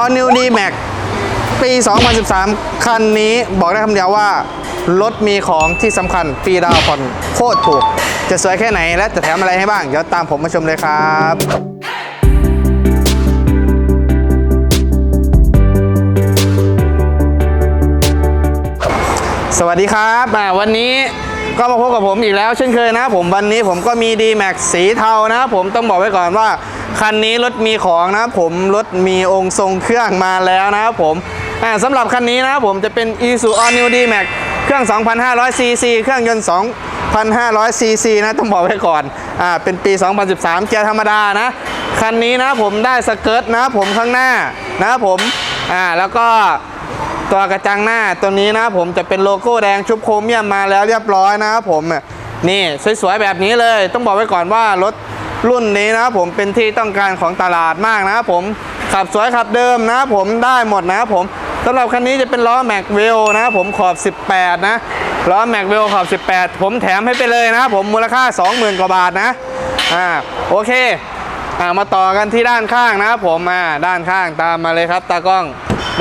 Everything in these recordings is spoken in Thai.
All New D Max ปี 2013 คันนี้บอกได้คำเดียวว่า รถมีของที่สำคัญฟรีดาวผ่อนโคตรถูก จะสวยแค่ไหนและจะแถมอะไรให้บ้าง เดี๋ยวตามผมมาชมเลยครับสวัสดีครับวันนี้ก็มาพบกับผมอีกแล้วเช่นเคยนะผมวันนี้ผมก็มี D Max สีเทานะผมต้องบอกไว้ก่อนว่า คันนี้รถมีของนะผมรถมีองค์ทรงเครื่องมาแล้วนะครับผมสำหรับคันนี้นะผมจะเป็น Isuzu All New D Max เครื่อง 2,500 cc เครื่องยนต์ 2,500 cc นะต้องบอกไว้ก่อนอ่าเป็นปี 2013 เกียร์ธรรมดานะ คันนี้นะผมได้สเกิร์ตนะผมข้างหน้านะผมอ่าแล้วก็ตัวกระจังหน้าตัวนี้นะผมจะเป็นโลโก้แดงชุบโครเมียมมาแล้วเรียบร้อยนะครับผมนี่สวยๆแบบนี้เลย ต้องบอกไว้ก่อนว่ารถ รุ่นนี้นะครับผมเป็นที่ต้องการของตลาดมากนะครับผมขับสวยขับเดิมนะผมได้หมดนะครับผมสำหรับคันนี้จะเป็นล้อแม็กเวลนะครับผมขอบ 18 นะล้อแม็กเวลขอบ 18 ผมแถมให้ไปเลยนะครับผมมูลค่า 20,000 กว่าบาทนะอ่าโอเคอ่ามาต่อกันที่ด้านข้างนะครับผมอ่าด้านข้างตามมาเลยครับตากล้อง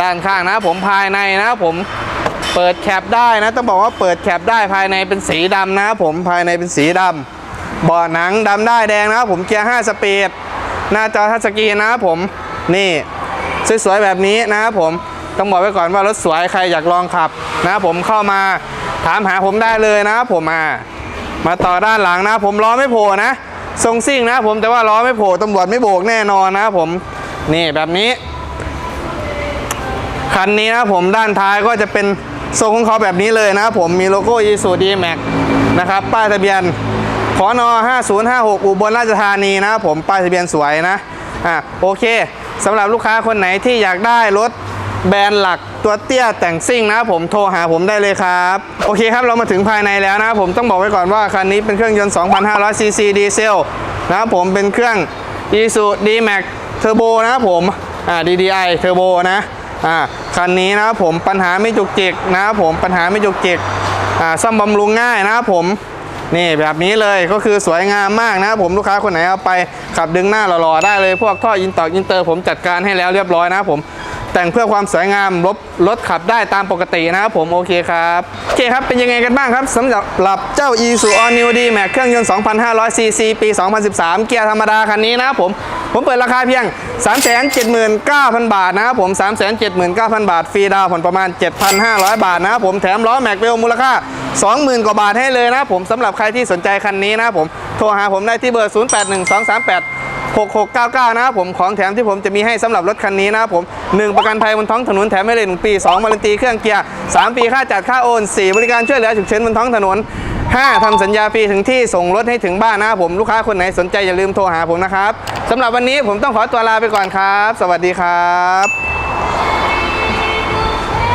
ด้านข้างนะครับผมภายในนะครับผมเปิดแคปได้นะต้องบอกว่าเปิดแคปได้ภายในเป็นสีดำนะครับผมภายในเป็นสีดำ เบาะหนังดำได้แดงนะครับผมเกียร์5สปีดหน้าจอทัชสกรีนนะครับผมนี่สวยๆแบบนี้นะครับผมต้องบอกไว้ก่อนว่ารถสวยใครอยากลองขับนะครับผมเข้ามาถามหาผมได้เลยนะครับผมมามาต่อด้านหลังนะผมล้อไม่โผล่นะทรงซิ่งนะผมแต่ว่าล้อไม่โผล่ตำรวจไม่โบกแน่นอนนะผมนี่แบบนี้ คันนี้นะผมด้านท้ายก็จะเป็นทรงของเขาแบบนี้เลยนะผมมีโลโก้ i s u d m a x นะครับป้ายทะเบียน นอ5056 อุบลราชธานีนะผมป้ายทะเบียนสวยนะอะโอเคสำหรับลูกค้าคนไหนที่อยากได้รถแบรนด์หลักตัวเตี้ยแต่งซิ่งนะผมโทรหาผมได้เลยครับ โอเคครับเรามาถึงภายในแล้วนะผมต้องบอกไว้ก่อนว่าคันนี้เป็นเครื่องยนต์ 2,500 ซีซีดีเซลนะครับผมเป็นเครื่อง i s u D-Max Turbo นะครับผมอ่า DDI Turbo นะอ่าคันนี้นะครับผมปัญหาไม่จุกจิกนะครับผมปัญหาไม่จุกจิกอ่าซ่อมบำรุงง่ายนะครับผม นี่แบบนี้เลยก็คือสวยงามมากนะผมลูกค้าคนไหนเอาไปขับดึงหน้าหล่อๆได้เลยพวกท่ออินตอกอินเตอร์ผมจัดการให้แล้วเรียบร้อยนะผมแต่งเพื่อความสวยงามรถรถขับได้ตามปกตินะครับผมโอเคครับโอเคครับเป็นยังไงกันบ้างครับสำหรับเจ้า i s u All New D Max เครื่องยนต์ 2,500 cc ปี 2013 เกียร์ธรรมดาคันนี้นะครับผมผมเปิดราคาเพียง 379,000 บาทนะครับผม 379,000 บาท ฟรีดาวผ่อนประมาณ 7,500 บาทนะครับผมแถมล้อแม็กเวลมูลค่า 20,000 กว่าบาทให้เลยนะผมสำหรับใครที่สนใจคันนี้นะผมโทรหาผมได้ที่เบอร์ 081238 6699 นะครับผมของแถมที่ผมจะมีให้สำหรับรถคันนี้นะครับผม 1 ประกันภัยบนท้องถนนแถมให้เลย 1 ปี 2 วารันตีเครื่องเกียร์ 3 ปีค่าจัดค่าโอน 4 บริการช่วยเหลือฉุกเฉินบนท้องถนน 5ทำสัญญาฟรีถึงที่ส่งรถให้ถึงบ้านนะครับผมลูกค้าคนไหนสนใจอย่าลืมโทรหาผมนะครับสำหรับวันนี้ผมต้องขอตัวลาไปก่อนครับ สวัสดีครับ